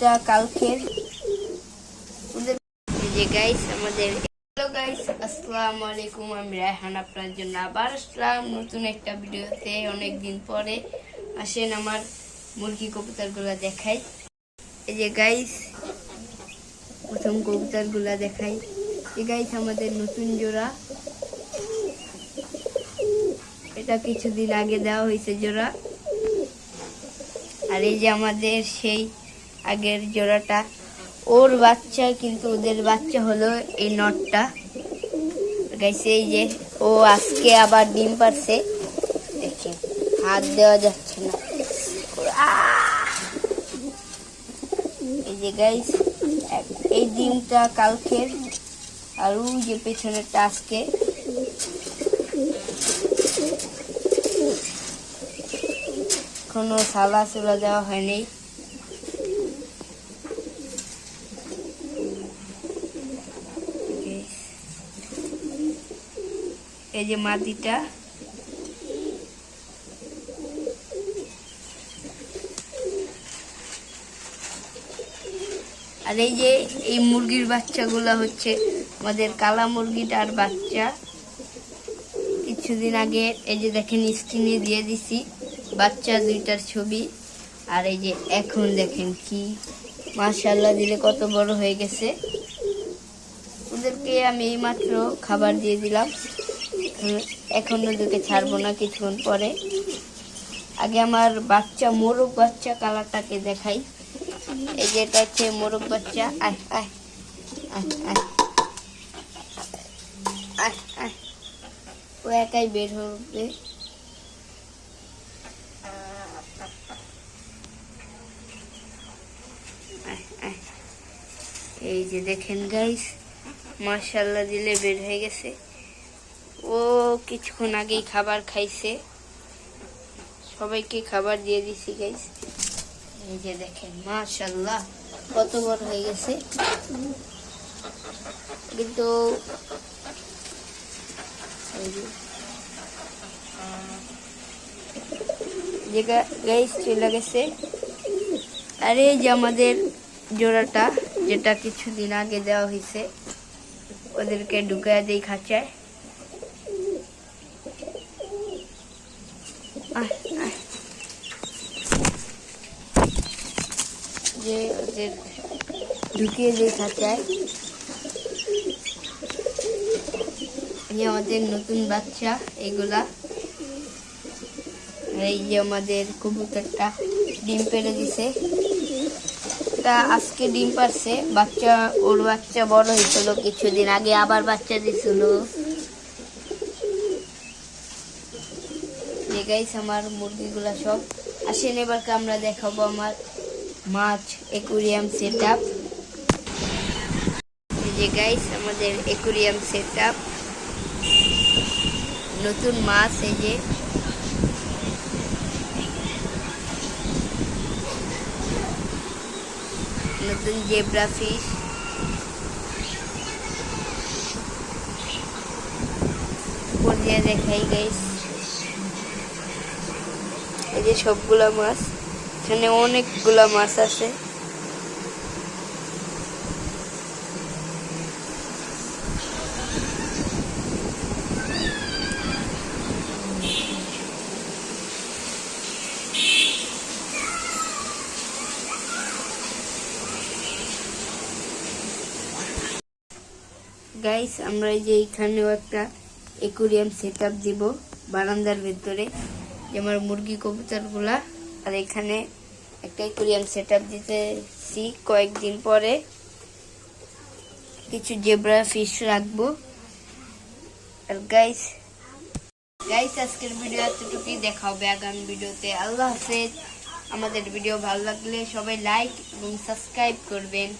ডিমটা কালকের যে গাইস আমাদের গাইস আলাইকুম, আমি জন্য আবার নতুন একটা ভিডিওতে। পরে আসেন আমার মুরগি দেখাই। এই যে গাইস প্রথম দেখাই। এই গাইস আমাদের নতুন জোড়া। এটা কিছুদিন আগে দেওয়া হয়েছে জোড়া। আর এই যে আমাদের সেই আগের জোড়াটা। ওর বাচ্চা, কিন্তু ওদের বাচ্চা হলো এই নটটা। গাইছে এই যে, ও আজকে আবার ডিম পারছে। দেখি, হাত দেওয়া যাচ্ছে না! এই যে গাইস এই ডিমটা কালকের, আর ওই যে পেছনেরটা আজকে। কোনো সালা সুলা দেওয়া হয়নি। এই যে মাটিটা। আর এই যে এই মুরগির বাচ্চাগুলো হচ্ছে আমাদের কালা মুরগিটার বাচ্চা। কিছুদিন আগে এই যে দেখেন স্ক্রিনে দিয়ে দিছি, বাচ্চা দুইটার ছবি। আর এই যে এখন দেখেন কি মাশাল্লাহ দিলে কত বড় হয়ে গেছে। ওদেরকে আমি এইমাত্র খাবার দিয়ে দিলাম। এখন- ওদেরকে ছাড়বো না কিছুক্ষণ পরে। আগে আমার বাচ্চা, মোরগ বাচ্চা কালারটাকে দেখাই। এই যে এটা হচ্ছে মোরগ বাচ্চা। আয় আয় আয় আয়। ও একাই বের হবে। এই যে দেখেন গাইস মার্শাল্লাহ দিলে বের হয়ে গেছে। ও কিছুক্ষণ আগেই খাবার খাইছে। সবাইকে খাবার দিয়ে দিছি গাইস এই যে দেখেন মার্শাল্লাহ কত বড় হয়ে গেছে। কিন্তু যে গাইস চলে গেছে। আর এই যে আমাদের জোড়াটা, যেটা কিছুদিন আগে দেওয়া হয়েছে, ওদেরকে ঢুকায় দিই খাঁচায়। যে ওদের ঢুকিয়ে দিই খাঁচায়। এই যে আমাদের নতুন বাচ্চা, এগুলা। এই যে আমাদের কবুতরটা ডিম পেড়ে দিছে। তা আজকে ডিম পারছে বাচ্চা, ওর বাচ্চা বড় হয়েছিল কিছুদিন আগে, আবার বাচ্চা দিছিল। যে গাইস আমার মুরগিগুলা সব। আসেন, এবার আমরা দেখাবো আমার মাছ একুরিয়াম সেট আপ যে গাইস আমাদের একুরিয়াম সেট আপ নতুন মাছ, এই যে। নতুন জেব্রা ফিশ দেখাই গাইস এই যে সবগুলা মাছ। এখানে অনেকগুলা মাছ আছে। গাইস আমরা এই যে এখানেও একটা একুরিয়াম সেট দিব, বারান্দার ভেতরে, যে আমার মুরগি কবুতরগুলা আর এখানে একটা অ্যাকুরিয়াম সেট আপ দিতেছি। কয়েকদিন পরে কিছু জেব্রা ফিশ রাখব। আর গাইস গাইস আজকের ভিডিও এতটুকুই। দেখা হবে আগামী ভিডিওতে আল্লাহ হাফেজ। আমাদের ভিডিও ভালো লাগলে সবাই লাইক এবং সাবস্ক্রাইব করবেন।